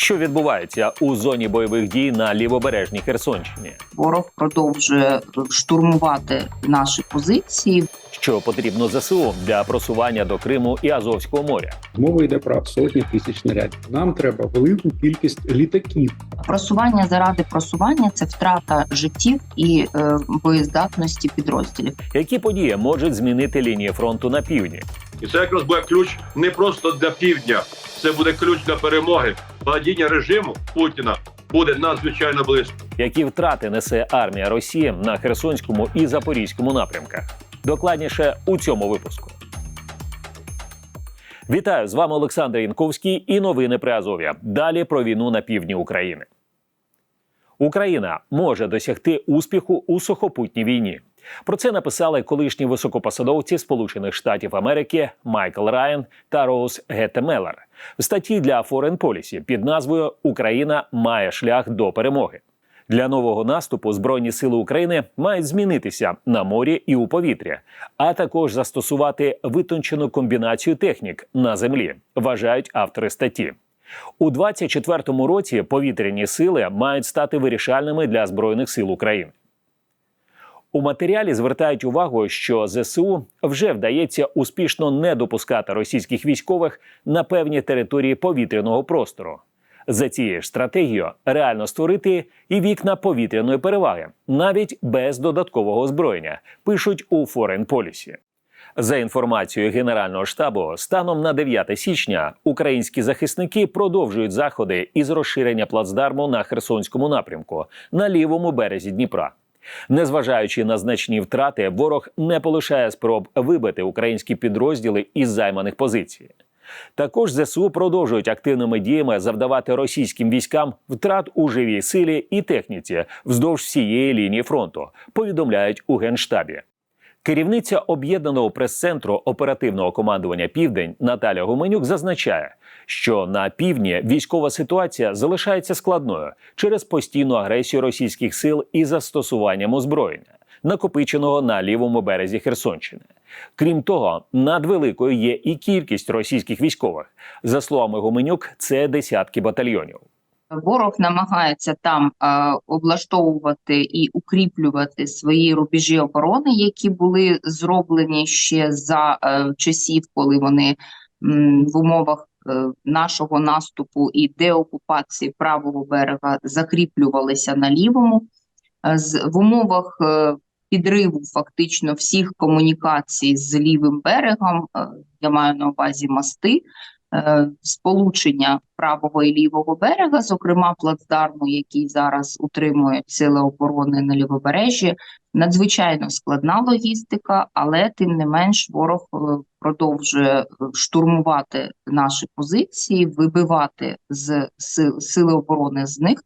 Що відбувається у зоні бойових дій на лівобережній Херсонщині? Ворог продовжує е, штурмувати наші позиції. Що потрібно ЗСУ для просування до Криму і Азовського моря? Мова йде про сотні тисяч снарядів. Нам треба велику кількість літаків. Просування заради просування це втрата життів і е, боєздатності підрозділів. Які події можуть змінити лінії фронту на півдні? І це якраз буде ключ не просто для півдня, це буде ключ для перемоги. Падіння режиму Путіна буде надзвичайно близько. Які втрати несе армія Росії на Херсонському і Запорізькому напрямках? Докладніше у цьому випуску. Вітаю з вами Олександр Янковський і новини при Азов'я. Далі про війну на півдні України. Україна може досягти успіху у сухопутній війні. Про це написали колишні високопосадовці Сполучених Штатів Америки Майкл Райан та Роуз Геттемеллер в статті для Foreign Policy під назвою Україна має шлях до перемоги. Для нового наступу Збройні сили України мають змінитися на морі і у повітрі, а також застосувати витончену комбінацію технік на землі, вважають автори статті. У 24-му році повітряні сили мають стати вирішальними для збройних сил України. У матеріалі звертають увагу, що ЗСУ вже вдається успішно не допускати російських військових на певні території повітряного простору. За цією ж стратегією реально створити і вікна повітряної переваги, навіть без додаткового озброєння, пишуть у Foreign Policy. За інформацією Генерального штабу, станом на 9 січня українські захисники продовжують заходи із розширення плацдарму на Херсонському напрямку на лівому березі Дніпра. Незважаючи на значні втрати, ворог не полишає спроб вибити українські підрозділи із займаних позицій. Також ЗСУ продовжують активними діями завдавати російським військам втрат у живій силі і техніці вздовж всієї лінії фронту. Повідомляють у генштабі. Керівниця об'єднаного прес-центру оперативного командування Південь Наталя Гуменюк зазначає, що на півдні військова ситуація залишається складною через постійну агресію російських сил і застосуванням озброєння, накопиченого на лівому березі Херсонщини. Крім того, надвеликою є і кількість російських військових. За словами Гуменюк, це десятки батальйонів. Ворог намагається там е, облаштовувати і укріплювати свої рубежі оборони, які були зроблені ще за е, часів, коли вони м, в умовах е, нашого наступу і деокупації правого берега закріплювалися на лівому. Е, з в умовах е, підриву фактично всіх комунікацій з лівим берегом, е, я маю на увазі мости. Е, Сполучення правого і лівого берега, зокрема плацдарму, який зараз утримують сили оборони на лівобережжі, надзвичайно складна логістика, але тим не менш ворог е, продовжує е, штурмувати наші позиції, вибивати з сил, сили оборони з них,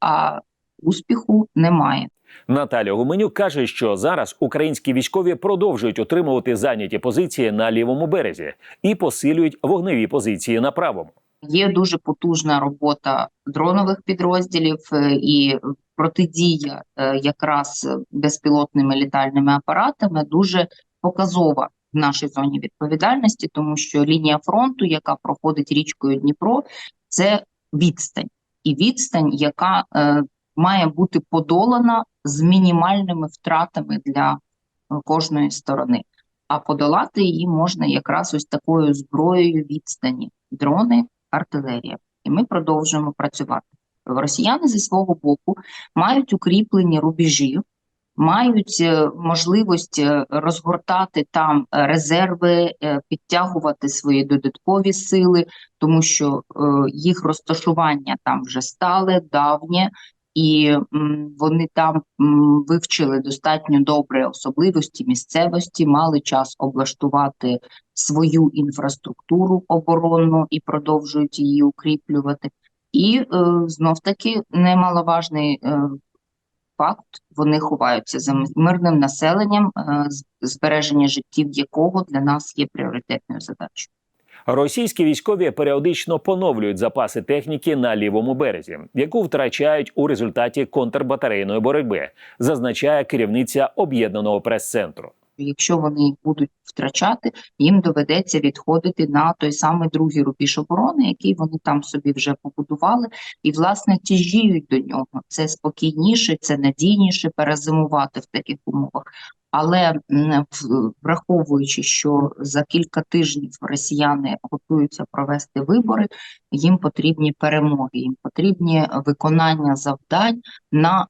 а успіху немає. Наталя Гуменюк каже, що зараз українські військові продовжують отримувати зайняті позиції на лівому березі і посилюють вогневі позиції на правому. Є дуже потужна робота дронових підрозділів е, і протидія е, якраз безпілотними літальними апаратами дуже показова в нашій зоні відповідальності, тому що лінія фронту, яка проходить річкою Дніпро, це відстань, і відстань, яка е, має бути подолана з мінімальними втратами для е, кожної сторони. А подолати її можна якраз ось такою зброєю відстані: дрони, артилерія. І ми продовжуємо працювати. Росіяни зі свого боку мають укріплені рубежі, мають е, можливість е, розгортати там резерви, підтягувати свої додаткові сили, тому що їх розташування там вже стале, давнє, і вони там вивчили достатньо добре особливості місцевості, мали час облаштувати свою інфраструктуру оборонну і продовжують її укріплювати. І е, знов таки немаловажний е, факт: вони ховаються за мирним населенням, е, збереження життів якого для нас є пріоритетною задачею. Російські військові періодично поновлюють запаси техніки на лівому березі, яку втрачають у результаті контрбатарейної боротьби, зазначає керівниця об'єднаного прес-центру. Якщо вони будуть втрачати, їм доведеться відходити на той самий другий рубіж оборони, який вони там собі вже побудували, і власне тяжіють до нього. Це спокійніше, це надійніше перезимувати в таких умовах. Але враховуючи, що за кілька тижнів росіяни готуються провести вибори, їм потрібні перемоги, їм потрібні виконання завдань на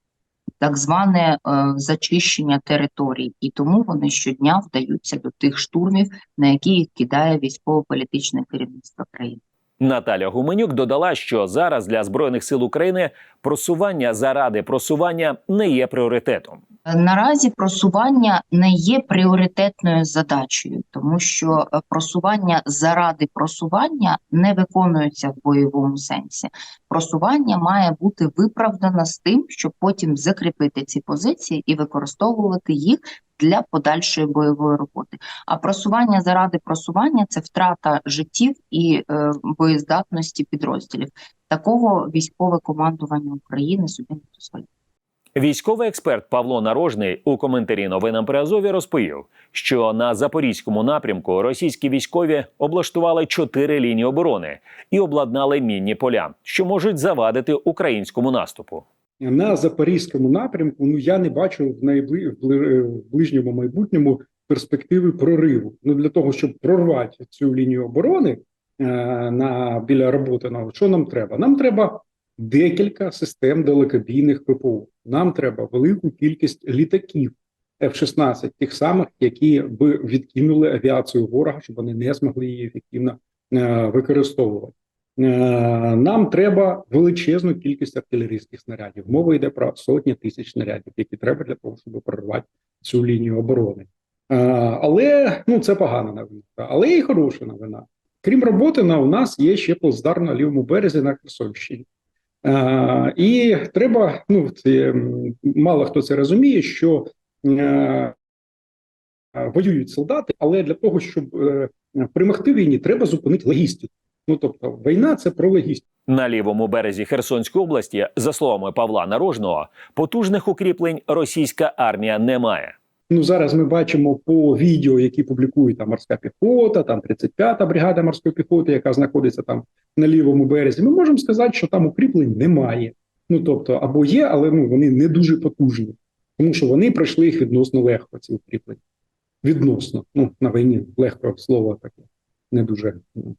так зване е, зачищення територій, і тому вони щодня вдаються до тих штурмів, на які їх кидає військово-політичне керівництво країни. Наталя Гуменюк додала, що зараз для збройних сил України просування заради просування не є пріоритетом. Наразі просування не є пріоритетною задачею, тому що е, просування заради просування не виконується в бойовому сенсі. Просування має бути виправдано з тим, щоб потім закріпити ці позиції і використовувати їх для подальшої бойової роботи. А просування заради просування це втрата життів і е, боєздатності підрозділів. Такого військове командування України собі не дозволяє. Військовий експерт Павло Нарожний у коментарі новинам при Азові розповів, що на запорізькому напрямку російські військові облаштували чотири лінії оборони і обладнали мінні поля, що можуть завадити українському наступу. На запорізькому напрямку ну я не бачу в найбли в ближньому майбутньому перспективи прориву. Ну для того, щоб прорвати цю лінію оборони е, на біля роботи, на що нам треба? Нам треба декілька систем далекобійних ППО. Нам треба велику кількість літаків F-16, тих самих, які б відкинули авіацію ворога, щоб вони не змогли її ефективно е, використовувати. Е, Нам треба величезну кількість артилерійських снарядів. Мова йде про сотні тисяч снарядів, які треба для того, щоб прорвати цю лінію оборони. Е, Але ну це погана новина, але і хороша новина. Крім роботи, на у нас є ще плацдарм на лівому березі на Херсонщині. Е, І треба, ну це мало хто це розуміє, що воюють солдати, але для того, щоб е, перемогти війні, треба зупинити логістику. Ну тобто, війна це про логістику. На лівому березі Херсонської області, за словами Павла Нарожного, потужних укріплень російська армія не має. Ну зараз ми бачимо по відео, які публікує там морська піхота, там 35-та бригада морської піхоти, яка знаходиться там на лівому березі. Ми можемо сказати, що там укріплень немає. Ну тобто, або є, але ну вони не дуже потужні, тому що вони пройшли їх відносно легко. Ці укріплення відносно. Ну на війні легко слово таке не дуже ну,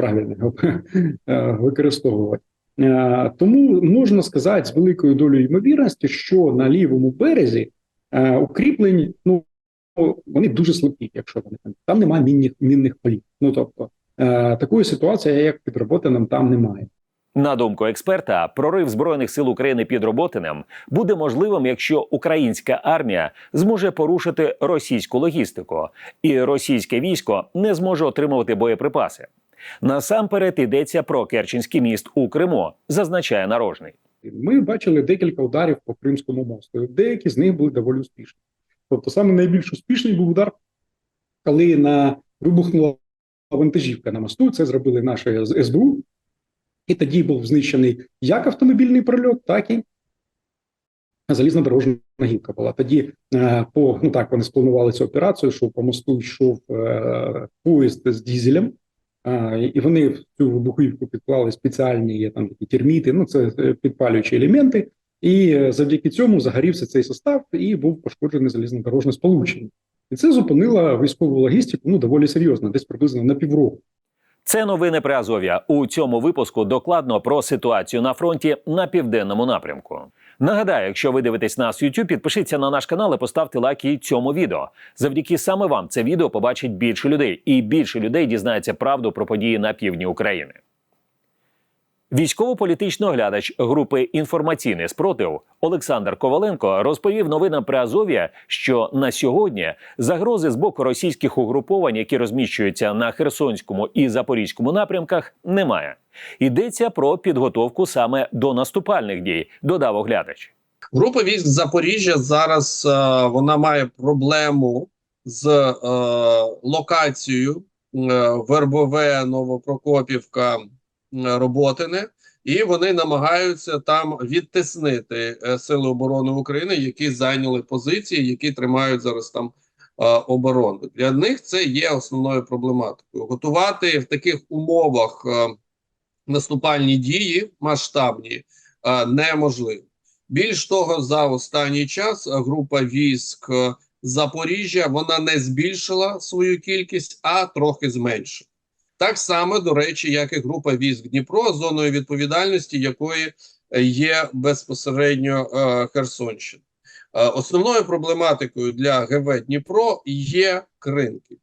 правильно е, використовувати. Е, Тому можна сказати з великою долею ймовірності, що на лівому березі е, укріплень, ну вони дуже слабкі, якщо вони там. Там немає мінних мінних полів. Ну тобто такої ситуації, як під Роботином, там немає. На думку експерта, прорив збройних сил України під Роботинем буде можливим, якщо українська армія зможе порушити російську логістику, і російське військо не зможе отримувати боєприпаси. Насамперед йдеться про Керченський міст у Криму, зазначає нарожний. Ми бачили декілька ударів по Кримському мосту. Деякі з них були доволі успішні. Тобто, саме найбільш успішний був удар, коли на вибухнула вантажівка на мосту. Це зробили наші СБУ, і тоді був знищений як автомобільний прольот, так і залізнодорожна гілка була. Тоді е, по ну так вони спланували цю операцію, що по мосту йшов е, поїзд з дізелем. І вони в цю вибухівку підклали спеціальні є там такі терміти, ну це підпалюючі елементи, і е, завдяки цьому загорівся цей состав і був пошкоджений залізнодорожне сполучення. І це зупинило військову логістику ну доволі серйозно, десь приблизно на півроку. Це новини при Азов'я. У цьому випуску докладно про ситуацію на фронті на південному напрямку. Нагадаю, якщо ви дивитесь нас в YouTube, підпишіться на наш канал і поставте лайк і цьому відео. Завдяки саме вам це відео побачить більше людей, і більше людей дізнається правду про події на півдні України. Військово-політичний оглядач групи інформаційний спротив Олександр Коваленко розповів новинам при Азов'я, що на сьогодні загрози з боку російських угруповань, які розміщуються на Херсонському і Запорізькому напрямках, немає. Йдеться про підготовку саме до наступальних дій, додав оглядач. Група військ Запоріжжя зараз е, вона має проблему з е, локацією е, Вербове, Новопрокопівка, Роботине, і вони намагаються там відтиснити е, Сили оборони України, які зайняли позиції, які тримають зараз там оборони. Для них це є основною проблематикою. Готувати в таких умовах е, наступальні дії масштабні е, неможливо. Більш того, за останній час група військ Запоріжжя вона не збільшила свою кількість, а трохи зменшила. Так само, до речі, як і група військ Дніпро, зоною відповідальності якої е, є безпосередньо е, Херсонщина. Е, Основною проблематикою для ГВ Дніпро є кринки.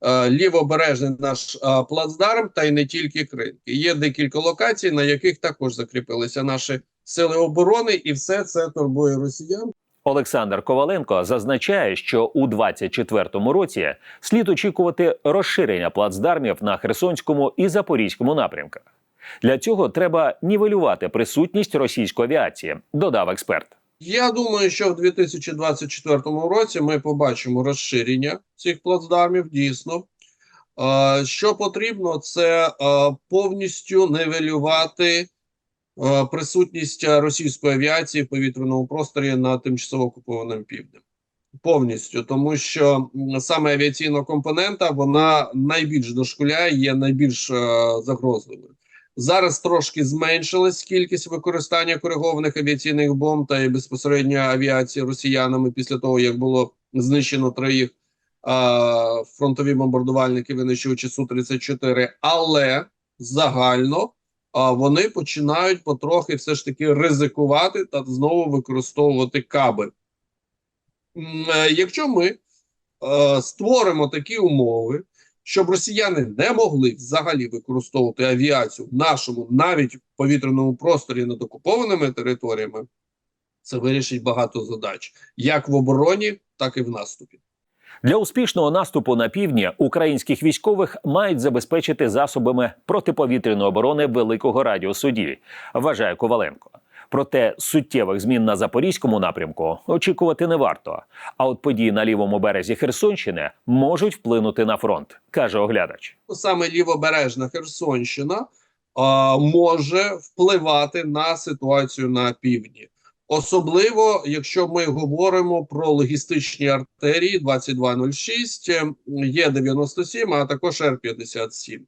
Е, Лівобережний наш е, плацдарм, та й не тільки кринки. Є декілька локацій, на яких також закріпилися наші сили оборони, і все це турбує росіян. Олександр Коваленко зазначає, що у 2024 році слід очікувати розширення плацдармів на Херсонському і Запорізькому напрямках. Для цього треба нівелювати присутність російської авіації, додав експерт. Я думаю, що в 2024 році ми побачимо розширення цих плацдармів. Дійсно, що потрібно, це повністю нивелювати е, присутність російської авіації в повітряному просторі на тимчасово окупованому півдні. Повністю, тому що саме авіаційна компонента вона найбільш дошкуляє, є найбільш е, загрозливою. Зараз трошки зменшилась кількість використання коригованих авіаційних бомб та і безпосередньо авіації росіянами після того, як було знищено три їх а, фронтові бомбардувальники, винищувачі Су-34, але загально вони починають потрохи все ж таки ризикувати та знову використовувати каби. Е, Якщо ми е, створимо такі умови, щоб росіяни не могли взагалі використовувати авіацію в нашому навіть повітряному просторі над окупованими територіями, це вирішить багато задач як в обороні, так і в наступі. Для успішного наступу на півдні українських військових мають забезпечити засобами протиповітряної оборони великого радіусу дії, вважає Коваленко. Проте суттєвих змін на запорізькому напрямку очікувати не варто. А от події на лівому березі Херсонщини можуть вплинути на фронт, каже оглядач. Саме лівобережна Херсонщина а, може впливати на ситуацію на півдні. Особливо, якщо ми говоримо про логістичні артерії 2206, е, Є97, а також Р-57. Е,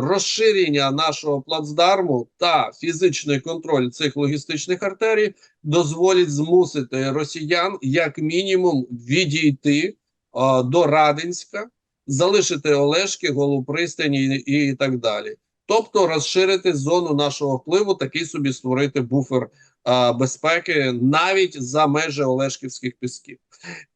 Розширення нашого плацдарму та фізичний контроль цих логістичних артерій дозволять змусити росіян як мінімум відійти е, до Радинська, залишити Олешки, Голу пристані і, і так далі. Тобто розширити зону нашого впливу, такий собі створити буфер а, безпеки навіть за межі Олешківських пісків.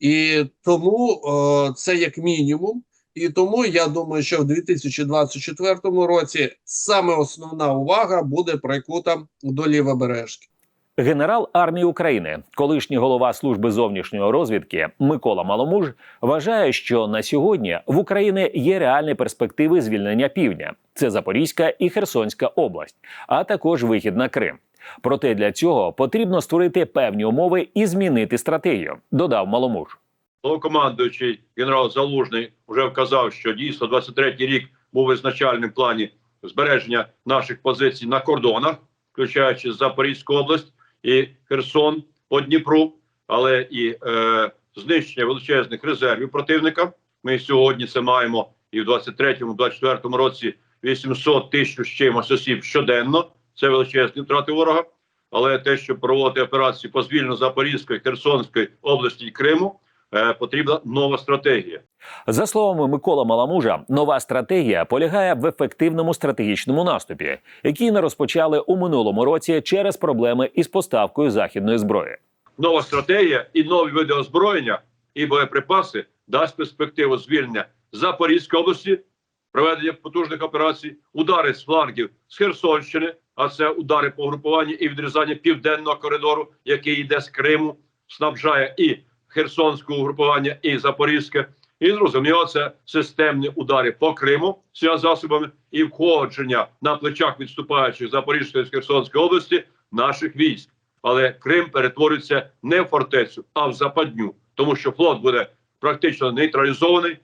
І тому а, це як мінімум. І тому я думаю, що в 2024 році саме основна увага буде прикута до лівобережки. Генерал армії України, колишній голова служби зовнішньої розвідки Микола Маломуж, вважає, що на сьогодні в Україні є реальні перспективи звільнення півдня. Це Запорізька і Херсонська область, а також вихід на Крим. Проте для цього потрібно створити певні умови і змінити стратегію, додав Маломуж. Головнокомандуючий генерал Залужний вже вказав, що дійсно 23-й рік був визначальним плані збереження наших позицій на кордонах, включаючи Запорізьку область і Херсон по Дніпру, але і е, знищення величезних резервів противника. Ми сьогодні це маємо і в 23-24 році 800 тисяч чимось осіб щоденно. Це величезні втрати ворога. Але те, що проводити операції по звільненню Запорізької, Херсонської області і Криму, потрібна нова стратегія. За словами Микола Маламужа, нова стратегія полягає в ефективному стратегічному наступі, який не розпочали у минулому році через проблеми із поставкою західної зброї. Нова стратегія і нові види озброєння і боєприпаси дасть перспективу звільнення Запорізької області, проведення потужних операцій, удари з флангів з Херсонщини, а це удари по групуванню і відрізання південного коридору, який йде з Криму, снабжає і Херсонське угрупування, і Запорізьке. І зрозуміло, це системні удари по Криму всіма засобами і входження на плечах відступаючих Запорізької та Херсонської області наших військ. Але Крим перетвориться не в фортецю, а в западню, тому що флот буде практично нейтралізований.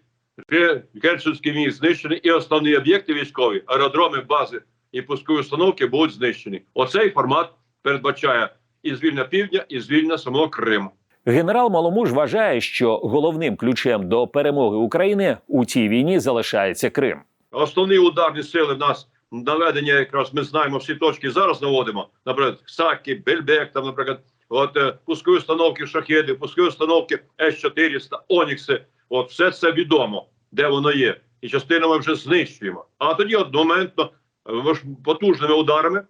Керченський міст знищений, і основні об'єкти військові, аеродроми, бази і пускові установки будуть знищені. Оцей формат передбачає і звільнення півдня, і звільнення самого Криму. Генерал Маломуж вважає, що головним ключем до перемоги України у цій війні залишається Крим. Основні ударні сили в нас наведення, якраз ми знаємо всі точки зараз наводимо. Наприклад, Сакі, Бельбек, там, наприклад, от е, пускові установки шахеди, пускові установки С-400, Онікси. От все це відомо, де воно є. І частину ми вже знищуємо. А тоді одномоментно потужними ударами,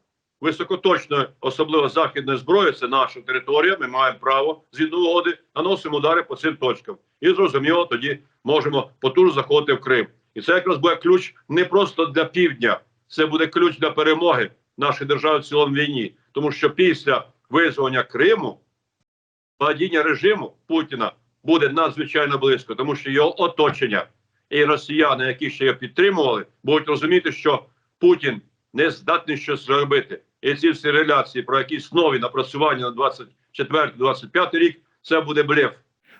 високоточною, особливо західною зброєю, це наша територія. Ми маємо право згідно угоди, наносимо удари по цим точкам. І зрозуміло, тоді можемо потужно заходити в Крим. І це якраз буде ключ не просто для півдня, це буде ключ для перемоги нашої держави в цілому війні. Тому що після визволення Криму падіння режиму Путіна буде надзвичайно близько, тому що його оточення і росіяни, які ще його підтримували, будуть розуміти, що Путін не здатний щось зробити. І ці всі реляції про якісь нові напрацювання на 24-25 рік, це буде блеф.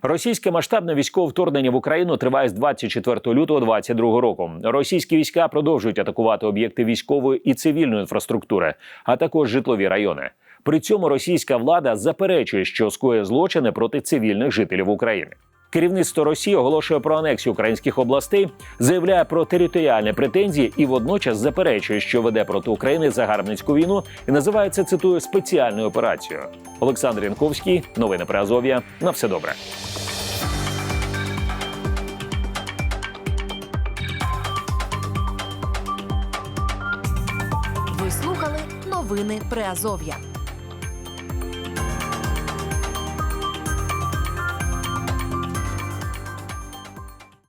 Російське масштабне військове вторгнення в Україну триває з 24 лютого 2022 року. Російські війська продовжують атакувати об'єкти військової і цивільної інфраструктури, а також житлові райони. При цьому російська влада заперечує, що скоє злочини проти цивільних жителів України. Керівництво Росії оголошує про анексію українських областей, заявляє про територіальні претензії і водночас заперечує, що веде проти України загарбницьку війну і називає це цитую спеціальною операцією. Олександр Янковський, новини про Азов'я. На все добре. Ви слухали новини Приазов'я.